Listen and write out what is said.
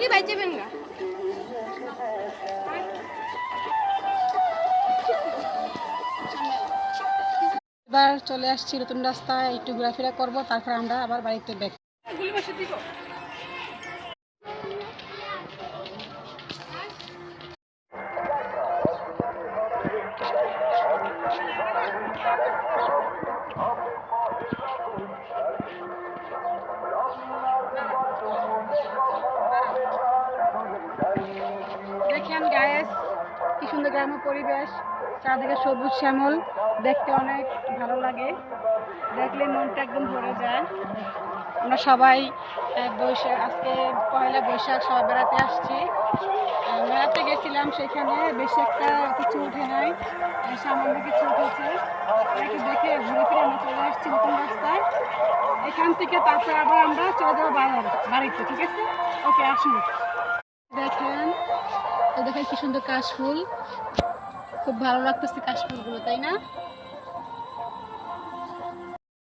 দেখি এবার চলে আসছি নতুন রাস্তায় একটু ঘোরাফেরা করব তারপর আমরা আবার বাড়িতে ব্যাক দেখেন গায়েস, কি সুন্দর গ্রাম্য পরিবেশ, চারদিকে সবুজ শ্যামল, দেখতে অনেক ভালো লাগে। দেখলে মনটা একদম ভরে যায়। আমরা সবাই বৈশাখ আজকে পয়লা বৈশাখ, সবাই বেড়াতে আসছি। বেড়াতে গেছিলাম সেখানে, বেশি একটা কিছু উঠে নাই। সামান্য কিছু উঠেছে। একটু দেখে ঘুরে ফিরে আমরা চলে আসছি নতুন রাস্তায়। এখান থেকে তারপর আবার আমরা চলে যাব বাজার, বাড়িতে, ঠিক আছে? ওকে, আসুন। দেখেন এই দেখেন কি সুন্দর কাশফুল। খুব ভালো লাগতেছে কাশফুলগুলো তাই না?